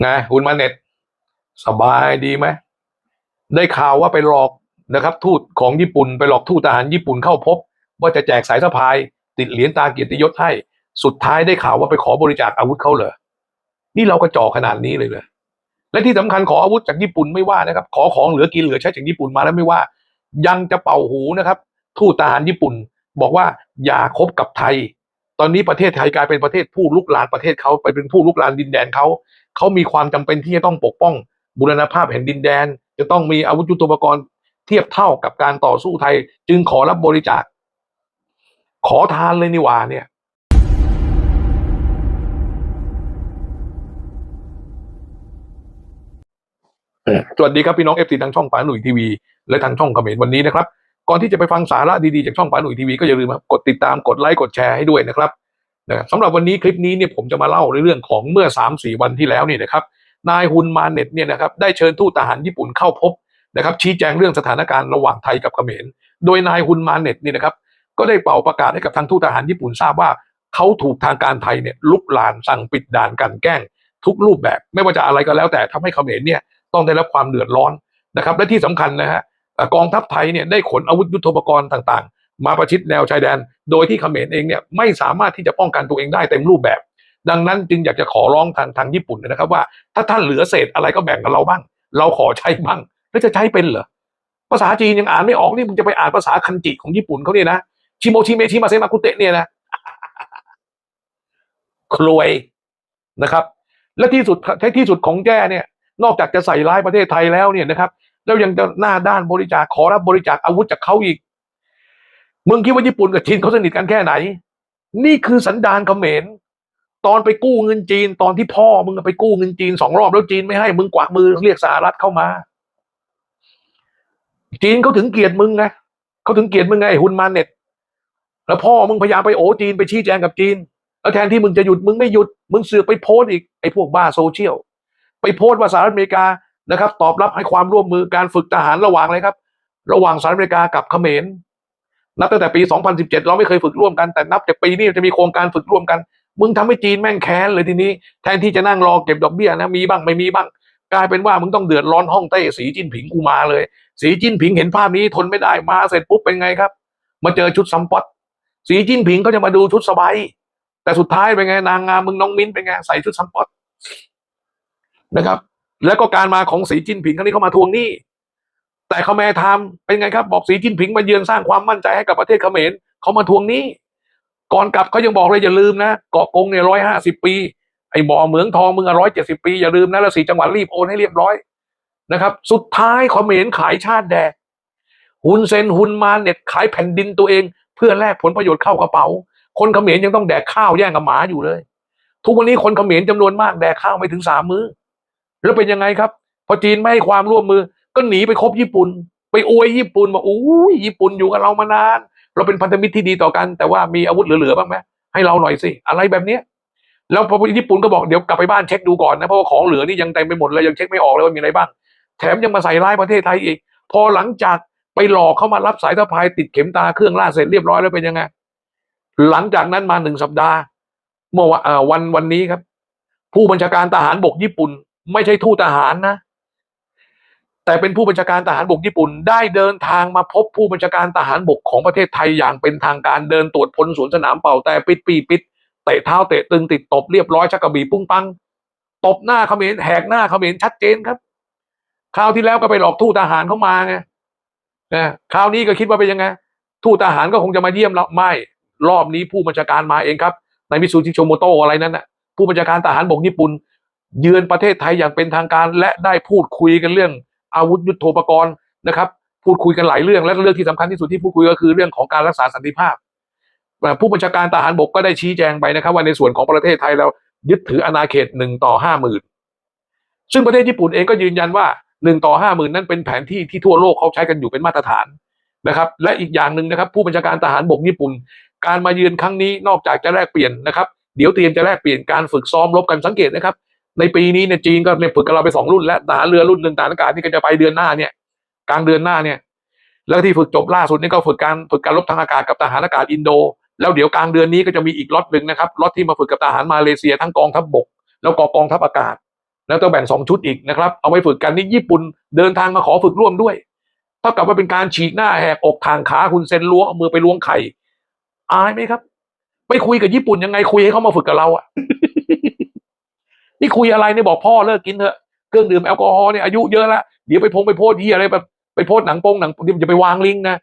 ไงคุณมาเน็ต สบายดีไหม ได้ข่าวว่าไปหลอกนะครับ ทูตของญี่ปุ่นไปหลอกทูตทหารญี่ปุ่นเข้าพบ ว่าจะแจกสายสะพาย ติดเหรียญตาเกียรติยศให้ สุดท้ายได้ข่าวว่าไปขอบริจาคอาวุธเขาเหรอนี่เรากระจอกขนาดนี้เลยเลยและที่สำคัญขออาวุธจากญี่ปุ่นไม่ว่านะครับ ขอของเหลือกินเหลือใช้จากญี่ปุ่นมาแล้วไม่ว่า ยังจะเป่าหูนะครับ ทูตทหารญี่ปุ่น บอกว่าอย่าคบกับไทย ตอนนี้ประเทศไทยกลายเป็นประเทศผู้ลุกลานประเทศเขาไปเป็นผู้ลุกลานดินแดนเขา เขามีความจำเป็นที่จะต้องปกป้องบูรณภาพแห่งดินแดน จะต้องมีอาวุธยุทโธปกรณ์เทียบเท่ากับการต่อสู้ไทย จึงขอรับบริจาค ขอทานเลยนี่หว่าเนี่ยสวัสดีครับพี่น้องเอฟซีทางช่องป๋าหนุ่ยทีวีและทางช่องเขมรวันนี้นะครับ ก่อนที่จะไปฟังสาระดีๆจากช่องป๋าหนุ่ยทีวีก็อย่าลืมครับกดติดตามกดไลค์กดแชร์ให้ด้วยนะครับ นะครับสำหรับวันนี้คลิปนี้เนี่ยผมจะมาเล่าในเรื่องของเมื่อ3ามสี่วันที่แล้วนี่นะครับนายฮุนมาเน็ตเนี่ยนะครับได้เชิญทูตทหารญี่ปุ่นเข้าพบนะครับชี้แจงเรื่องสถานการณ์ระหว่างไทยกับเขมร โดยนายฮุนมาเน็ตเนี่ยนะครับก็ได้เป่าประกาศให้กับทางทูตทหารญี่ปุ่นทราบว่าเขาถูกทางการไทยเนี่ยลุกลานสั่งปิดด่านกันแกล้ง ทุกรูปแบบ ไม่ว่าจะอะไรก็แล้วแต่ทำให้เขมรเนี่ยต้องได้รับความเดือดร้อนนะครับและที่สำคัญนะฮะกองทัพไทยเนี่ยได้ขนอาวุธยุทโธปกรณ์ต่าง มาประชิดแนวชายแดน โดยที่เขมรเองเนี่ยไม่สามารถที่จะป้องกันตัวเองได้เต็มรูปแบบ ดังนั้นจึงอยากจะขอร้องทางทางญี่ปุ่นนะครับว่า ถ้าท่านเหลือเศษอะไรก็แบ่งกับเราบ้าง เราขอใช้บ้างแล้วจะใช้เป็นเหรอภาษาจีนยังอ่านไม่ออกนี่มึงจะไปอ่านภาษาคันจิของญี่ปุ่นเขาเนี่ยนะชิโมชิเมชิมาเซมากุเตะเนี่ยนะครวยนะครับ และที่สุดท้ายที่สุดของแจ้เนี่ย นอกจากจะใส่ร้ายประเทศไทยแล้วเนี่ยนะครับ แล้วยังจะหน้าด้านบริจาคขอรับบริจาคอาวุธจากเขาอีก มึงคิดว่าญี่ปุ่นกับจีนเขาสนิทกันแค่ไหน นี่คือสันดานเขมรตอนไปกู้เงินจีน ตอนที่พ่อมึงไปกู้เงินจีนสองรอบแล้วจีนไม่ให้มึงกวักมือเรียกสหรัฐเข้ามา จีนเขาถึงเกลียดมึงไงเขาถึงเกลียดมึงไงไอ้ฮุนมาเน็ตแล้วพ่อมึงพยายามไปโอจีนไปชี้แจงกับจีนแล้วแทนที่มึงจะหยุดมึงไม่หยุด มึงเสือกไปโพสต์อีกไอ้พวกบ้าโซเชียลไปโพสต์ว่าสหรัฐอเมริกานะครับ ตอบรับให้ความร่วมมือการฝึกทหารระหว่างอะไรครับ ระหว่างสหรัฐอเมริกากับเขมร นับตั้งแต่ปี 2017 เราไม่เคยฝึกร่วมกันแต่นับจากปีนี้จะมีโครงการฝึกร่วมกัน มึงทำให้จีนแม่งแค้นเลยทีนี้แทนที่จะนั่งรอเก็บดอกเบี้ยนะมีบ้างไม่มีบ้าง กลายเป็นว่ามึงต้องเดือดร้อนห้องเต้สีจิ้นผิงกูมาเลย สีจิ้นผิงเห็นภาพนี้ทนไม่ได้มาเสร็จปุ๊บเป็นไงครับ มาเจอชุดซัมปอตสีจิ้นผิงเขาจะมาดูชุดสบายแต่สุดท้ายเป็นไงนางงามมึงน้องมิ้นเป็นไงใส่ชุดซัมปอตนะครับ แล้วก็การมาของสีจิ้นผิงครั้งนี้เขามาทวงหนี้ แต่เขาแม่ทำเป็นไงครับ บอกสีจิ้นผิงมาเยือนสร้างความมั่นใจให้กับประเทศเขมรเขามาทวงนี้ ก่อนกลับเขายังบอกเลยอย่าลืมนะเกาะกงเนี่ยร้อยห้าสิบปีไอ้บ่อเหมืองทองมึงร้อยเจ็ดสิบปีอย่าลืมนะแล้วสีจังหวัดรีบโอนให้เรียบร้อยนะครับ สุดท้ายเขมรขายชาติแดกหุนเซนหุนมาเน็ตขายแผ่นดินตัวเอง เพื่อแลกผลประโยชน์เข้ากระเป๋า คนเขมรยังต้องแดกข้าวแย่งกับหมาอยู่เลย ทุกวันนี้คนเขมรจำนวนมากแดกข้าวไม่ถึงสามมื้อแล้วเป็นยังไงครับ พอจีนไม่ให้ความร่วมมือ ก็หนีไปคบญี่ปุ่น ไปอวยญี่ปุ่นบอกอู้ยญี่ปุ่นอยู่กับเรามานาน เราเป็นพันธมิตรที่ดีต่อกัน แต่ว่ามีอาวุธเหลือๆบ้างไหมให้เราหน่อยสิอะไรแบบเนี้ยแล้วพอญี่ปุ่นก็บอกเดี๋ยวกลับไปบ้านเช็คดูก่อนนะเพราะว่าของเหลือนี่ยังเต็มไปหมดเลยยังเช็คไม่ออกเลยว่ามีอะไรบ้าง แถมยังมาใส่ร้ายประเทศไทยอีก พอหลังจากไปหลอกเข้ามารับสายสะพายติดเข็มตาเครื่องล่าเสร็จเรียบร้อยแล้วเป็นยังไงหลังจากนั้นมาหนึ่งสัปดาห์ เมื่อวันเอ่อวันวันนี้ครับ ผู้บัญชาการทหารบกญี่ปุ่น ไม่ใช่ทูตทหารนะ แต่เป็นผู้บัญชาการทหารบกญี่ปุ่น ได้เดินทางมาพบผู้บัญชาการทหารบกของประเทศไทยอย่างเป็นทางการเดินตรวจพลสวนสนามเป่าแต่ปิดปีปิดเตะเท้าเตะตึงติดตบเรียบร้อยชักกระบี่ปุ้งปังตบหน้าเขมรแหกหน้าเขมรชัดเจนครับคราวที่แล้วก็ไปหลอกทูตทหารเข้ามาไงนะคราวนี้ก็คิดว่าเป็นยังไงทูตทหารก็คงจะมาเยี่ยมเราไม่ รอบนี้ผู้บัญชาการมาเองครับนายมิซูชิโชโมโตะอะไรนั้นนะผู้บัญชาการทหารบกญี่ปุ่น เยือนประเทศไทยอย่างเป็นทางการและได้พูดคุยกันเรื่อง อาวุธยุทโธปกรณ์นะครับพูดคุยกันหลายเรื่องและเรื่องที่สำคัญที่สุดที่พูดคุยก็คือเรื่องของการรักษาสันติภาพ ผู้บัญชาการทหารบกก็ได้ชี้แจงไปนะครับ ว่าในส่วนของประเทศไทยเรายึดถืออาณาเขตหนึ่งต่อห้าหมื่นซึ่งประเทศญี่ปุ่นเองก็ยืนยันว่าหนึ่งต่อห้าหมื่นนั้นเป็นแผนที่ที่ทั่วโลกเขาใช้กันอยู่เป็นมาตรฐานนะครับ และอีกอย่างหนึ่งนะครับ ผู้บัญชาการทหารบกญี่ปุ่น การมาเยือนครั้งนี้นอกจากจะแลกเปลี่ยนนะครับ เดี๋ยวเตรียมจะแลกเปลี่ยนการฝึกซ้อมรบกันสังเกตนะครับ ในปีนี้เนี่ยจีนก็เนี่ยฝึกกับเราไปสองรุ่นแล้วทหารเรือรุ่นหนึ่งทหารอากาศนี่ก็จะไปเดือนหน้าเนี่ยกลางเดือนหน้าเนี่ย แล้วที่ฝึกจบล่าสุดนี่ก็ฝึกการฝึกการรบทางอากาศกับทหารอากาศอินโด แล้วเดี๋ยวกลางเดือนนี้ก็จะมีอีกล็อตหนึ่งนะครับล็อตที่มาฝึกกับทหารมาเลเซียทั้งกองทัพบกแล้วก็กองทัพอากาศ แล้วต้องแบ่งสองชุดอีกนะครับ เอาไว้ฝึกกันนี่ญี่ปุ่นเดินทางมาขอฝึกร่วมด้วยเท่ากับว่าเป็นการฉีกหน้าแหกอกทางขาคุณเซนล้วงเอามือไปล้วงไข่อายไหมครับไปคุยกับญี่ปุ่นยังไงคุยให้เขามาฝึกกับเราอะ นี่คุยอะไรเนี่ยบอกพ่อเลิกกินเถอะเครื่องดื่มแอลกอฮอล์เนี่ยอายุเยอะแล้วเดี๋ยวไปพงไปโพสที่อะไรแบบไปโพสหนังโป้งหนังนี่จะไปวางลิงก์นะ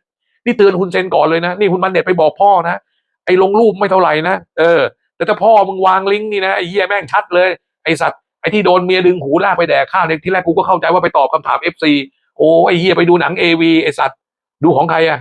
นี่เตือนคุณเซนก่อนเลยนะนี่คุณมันเน็ตไปบอกพ่อนะไอ้ลงรูปไม่เท่าไหร่นะเออแต่ถ้าพ่อมึงวางลิงก์นี่นะไอ้เหี้ยแม่งชัดเลยไอ้สัตว์ไอ้ที่โดนเมียดึงหูลากไปแดกข้าวเนี่ยที่แรกกูก็เข้าใจว่าไปตอบคำถามเอฟซีโอ้ไอ้เหี้ยไปดูหนังเอวีไอ้สัตว์ดูของใครอะ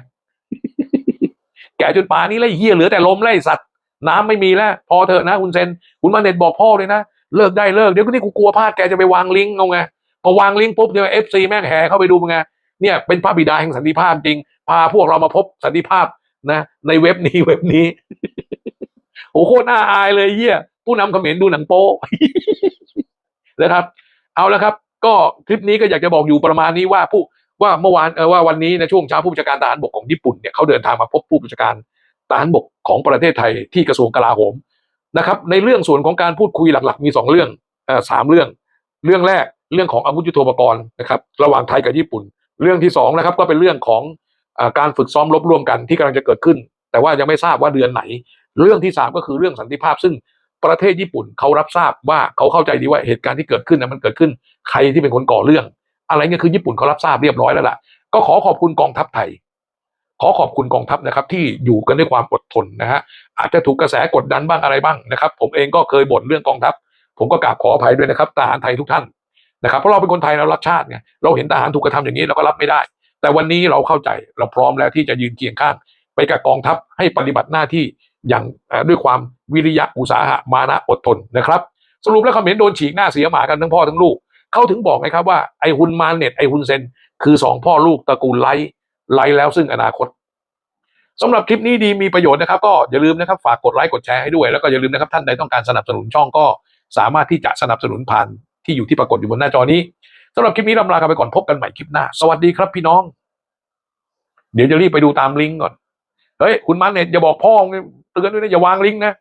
แก่จนป่านี้แล้วเหี้ยเหลือแต่ลมแล้วไอ้สัตว์น้ำไม่มีแล้ว พอเถอะนะคุณเซนคุณมาเน็ตบอกพ่อเลยนะ เลิกได้เลิกเดี๋ยวนี่กูกลัวพลาดแกจะไปวางลิงก์เอาไงพอวางลิงก์ปุ๊บเนี่ยเอฟซีแม่งแห่เข้าไปดูมึงไงเนี่ยเป็นพระบิดาแห่งสันติภาพจริง พาพวกเรามาพบสันติภาพนะ ในเว็บนี้เว็บนี้โอ้โหโคตรน่าอายเลยเหี้ยผู้นำเขมรดูหนังโป๊นะครับ เอาละครับ ก็คลิปนี้ก็อยากจะบอกอยู่ประมาณนี้ว่าผู้ว่าเมื่อวานเออว่าวันนี้ในช่วงเช้าผู้บัญชาการทหารบกของญี่ปุ่นเนี่ยเขาเดินทางมาพบผู้บัญชาการทหารบกของประเทศไทยที่กระทรวงกลาโหม นะครับ ในเรื่องส่วนของการพูดคุยหลักๆ มีสองเรื่องอ่อสามเรื่อง เรื่องแรกเรื่องของอาวุธยุทโธปกรณ์นะครับ ระหว่างไทยกับญี่ปุ่น เรื่องที่สองนะครับก็เป็นเรื่องของอการฝึกซ้อมรบร่วมกันที่กำลังจะเกิดขึ้น แต่ว่ายังไม่ทราบว่าเดือนไหน เรื่องที่สามก็คือเรื่องสันติภาพ ซึ่งประเทศญี่ปุ่นเขารับทราบว่าเขาเข้าใจดีว่าเหตุการณ์ที่เกิดขึ้นนะมันเกิดขึ้นใครที่เป็นคนก่อเรื่อง อะไรเงี้ยคือญี่ปุ่นเขารับทราบเรียบร้อยแล้วล่ะก็ขอขอบคุณกองทัพไทย ขอขอบคุณกองทัพนะครับที่อยู่กันด้วยความอดทนนะฮะอาจจะถูกกระแสกดดันบ้างอะไรบ้างนะครับ ผมเองก็เคยบ่นเรื่องกองทัพ ผมก็กราบขออภัยด้วยนะครับทหารไทยทุกท่านนะครับเพราะเราเป็นคนไทยเรารักชาติไงเราเห็นทหารถูกกระทำอย่างนี้เราก็รับไม่ได้ แต่วันนี้เราเข้าใจเราพร้อมแล้วที่จะยืนเคียงข้างไปกับกองทัพให้ปฏิบัติหน้าที่อย่างด้วยความวิริยะอุตสาหะมานะอดทนนะครับ สรุปแล้วเขมรโดนฉีกหน้าเสียหมากันทั้งพ่อทั้งลูกเขาถึงบอกไงครับว่าไอฮุนมาเน็ตไอฮุนเซนคือสองพ่อลูกตระกูลไล ไลท์แล้วซึ่งอนาคตสำหรับคลิปนี้ดีมีประโยชน์นะครับ ก็อย่าลืมนะครับฝากกดไลค์กดแชร์ให้ด้วยแล้วก็อย่าลืมนะครับท่านใดต้องการสนับสนุนช่องก็สามารถที่จะสนับสนุนผ่านที่อยู่ที่ปรากฏอยู่บนหน้าจอนี้สำหรับคลิปนี้ลำลากันไปก่อนพบกันใหม่คลิปหน้า สวัสดีครับพี่น้อง เดี๋ยวจะรีบไปดูตามลิงก์ก่อนเฮ้ยคุณมันเน็ตอย่าบอกพ่อเตือนด้วยนะอย่าวางลิงก์นะ